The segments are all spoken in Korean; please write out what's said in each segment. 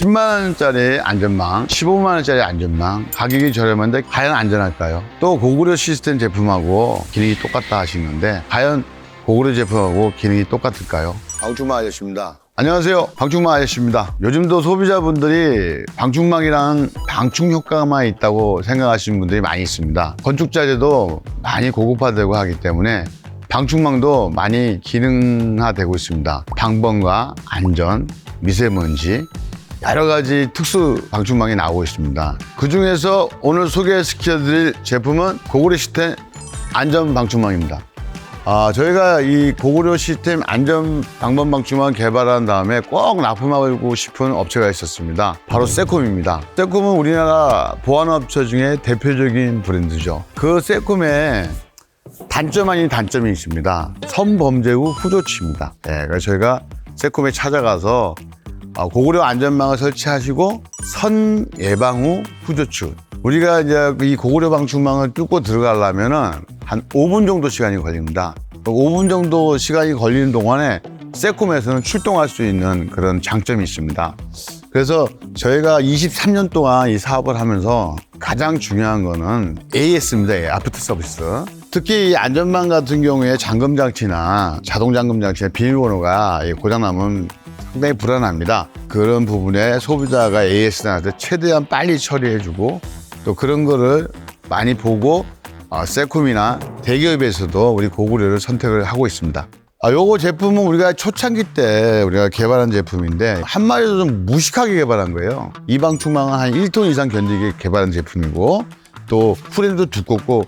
10만 원짜리 안전망, 15만 원짜리 안전망 가격이 저렴한데 과연 안전할까요? 또 고구려 시스템 제품하고 기능이 똑같다 하시는데 과연 고구려 제품하고 기능이 똑같을까요? 방충망 아저씨입니다. 안녕하세요. 방충망 아저씨입니다. 요즘도 소비자분들이 방충망이랑 방충 효과만 있다고 생각하시는 분들이 많이 있습니다. 건축 자재도 많이 고급화되고 하기 때문에 방충망도 많이 기능화되고 있습니다. 방범과 안전, 미세먼지, 여러 가지 특수 방충망이 나오고 있습니다. 그 중에서 오늘 소개시켜드릴 제품은 고구려 시스템 안전 방충망입니다. 아, 저희가 이 고구려 시스템 안전 방범 방충망 개발한 다음에 꼭 납품하고 싶은 업체가 있었습니다. 바로 세콤입니다. 세콤은 우리나라 보안업체 중에 대표적인 브랜드죠. 그 세콤의 단점 아닌 단점이 있습니다. 선범죄 후 후조치입니다. 네, 그래서 저희가 세콤에 찾아가서 어, 고구려 안전망을 설치하시고 선 예방 후 후조치. 우리가 이제 이 고구려 방충망을 뚫고 들어가려면은 한 5분 정도 시간이 걸립니다. 5분 정도 시간이 걸리는 동안에 세콤에서는 출동할 수 있는 그런 장점이 있습니다. 그래서 저희가 23년 동안 이 사업을 하면서 가장 중요한 거는 AS입니다. 예, 아프터 서비스. 특히 이 안전망 같은 경우에 잠금 장치나 자동 잠금 장치의 비밀번호가 고장나면 상당히 불안합니다. 그런 부분에 소비자가 AS한테 최대한 빨리 처리해주고 또 그런 거를 많이 보고 어, 세콤이나 대기업에서도 우리 고구려를 선택을 하고 있습니다. 아, 요거 제품은 우리가 초창기 때 우리가 개발한 제품인데 한마디로 좀 무식하게 개발한 거예요. 이 방충망은 한 1톤 이상 견디게 개발한 제품이고 또 프레임도 두껍고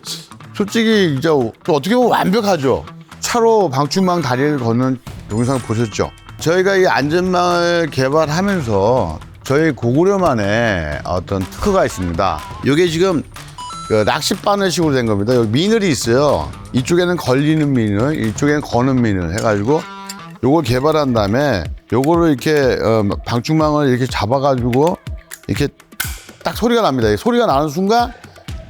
솔직히 이제 또 어떻게 보면 완벽하죠. 차로 방충망 다리를 걷는 동영상 보셨죠? 저희가 이 안전망을 개발하면서 저희 고구려만의 어떤 특허가 있습니다. 이게 지금 그 낚싯바늘식으로 된 겁니다. 여기 미늘이 있어요. 이쪽에는 걸리는 미늘, 이쪽에는 거는 미늘 해가지고 요걸 개발한 다음에 요거를 이렇게 어, 방충망을 이렇게 잡아가지고 이렇게 딱 소리가 납니다. 이 소리가 나는 순간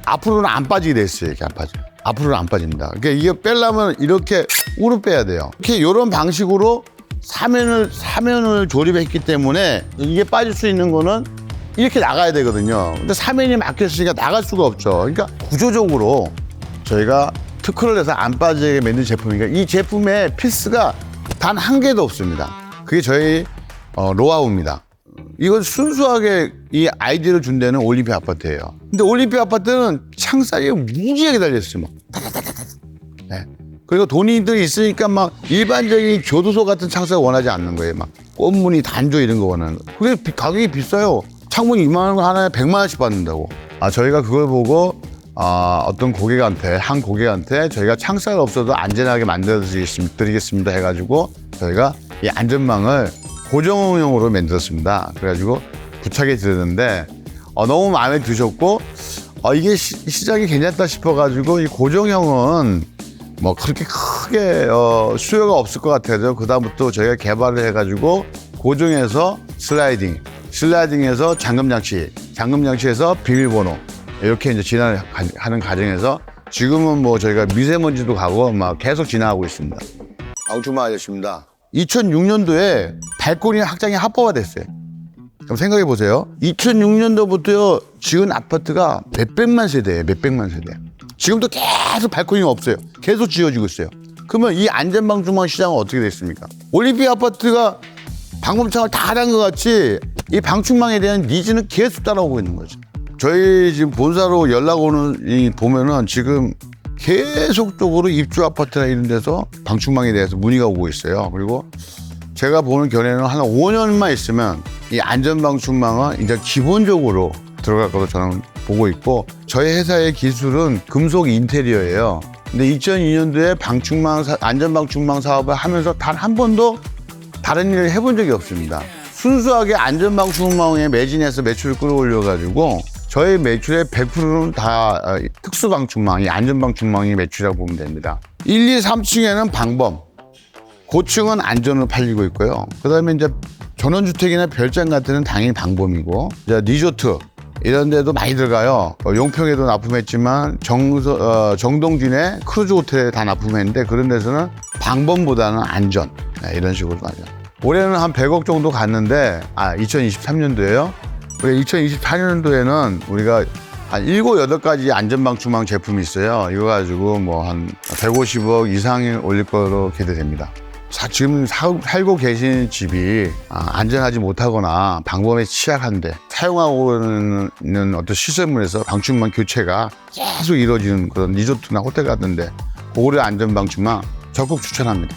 앞으로는 안 빠지게 돼 있어요. 이렇게 안 빠져. 앞으로는 안 빠집니다. 그러니까 이게 빼려면 이렇게 우로 빼야 돼요. 이렇게 이런 방식으로 사면을 사면을 조립했기 때문에 이게 빠질 수 있는 거는 이렇게 나가야 되거든요. 근데 사면이 막혀 있으니까 나갈 수가 없죠. 그러니까 구조적으로 저희가 특허를 내서 안 빠지게 만든 제품이니까 이 제품의 필스가 단 한 개도 없습니다. 그게 저희 어, 로아우입니다. 이건 순수하게 이 아이디어를 준 데는 올림픽 아파트예요. 근데 올림픽 아파트는 창살이 무지하게 달렸어요. 막. 네. 그리고 돈이들 있으니까 막 일반적인 교도소 같은 창살을 원하지 않는 거예요. 막 꽃무늬 단조 이런 거 원하는 거. 그게 비- 가격이 비싸요. 창문 2만 원 하나에 100만 원씩 받는다고. 아 저희가 그걸 보고 아, 어떤 고객한테 한 고객한테 저희가 창살 없어도 안전하게 만들어 드리겠습- 드리겠습니다 해가지고 저희가 이 안전망을 고정용으로 만들었습니다. 그래가지고 부착해 드렸는데 어, 너무 마음에 드셨고 어, 이게 시, 시장이 괜찮다 싶어가지고 이 고정형은 뭐 그렇게 크게 어, 수요가 없을 것 같아서 그 다음부터 저희가 개발을 해가지고 고정해서 슬라이딩, 슬라이딩에서 잠금 장치, 잠금 장치에서 비밀번호 이렇게 이제 진화하는 과정에서 지금은 뭐 저희가 미세먼지도 가고 막 계속 진화하고 있습니다. 방충망 아저씨입니다. 2006년도에 발코니 확장이 합법화됐어요. 그럼 생각해 보세요. 2006년도부터 지은 아파트가 몇 백만 세대예요. 몇 백만 세대. 지금도 계속 발코니가 없어요. 계속 지어지고 있어요. 그러면 이 안전방충망 시장은 어떻게 됐습니까? 올림픽 아파트가 방범창을 다 하는 것 같이 이 방충망에 대한 니즈는 계속 따라오고 있는 거죠. 저희 지금 본사로 연락 오는 이 보면은 지금 계속적으로 입주 아파트나 이런 데서 방충망에 대해서 문의가 오고 있어요. 그리고 제가 보는 견해는 한 5년만 있으면 이 안전방충망은 이제 기본적으로 들어갈 것으로 저는 보고 있고 저희 회사의 기술은 금속 인테리어예요. 근데 2002년도에 방충망 사- 안전방충망 사업을 하면서 단 한 번도 다른 일을 해본 적이 없습니다. 순수하게 안전방충망에 매진해서 매출을 끌어올려가지고 저희 매출의 100%는 다 어, 특수방충망이 안전방충망이 매출이라고 보면 됩니다. 1, 2, 3층에는 방범, 고층은 안전으로 팔리고 있고요. 그다음에 이제 전원주택이나 별장 같은 데는 당연히 방범이고, 이제 리조트 이런 데도 많이 들어가요. 어, 용평에도 납품했지만 정, 어, 정동진의 크루즈 호텔에 다 납품했는데 그런 데서는 방범보다는 안전 네, 이런 식으로 많이. 올해는 한 100억 정도 갔는데 아 2023년도에요. 우리 2024년도에는 우리가 한 7, 8가지 안전방충망 제품이 있어요. 이거 가지고 뭐 한 150억 이상이 올릴 거로 기대됩니다. 사- 지금 사- 살고 계신 집이 아, 안전하지 못하거나 방범에 취약한데 사용하고 있는 어떤 시설물에서 방충망 교체가 계속 이루어지는 그런 리조트나 호텔 같은데 고려 안전 방충망 적극 추천합니다.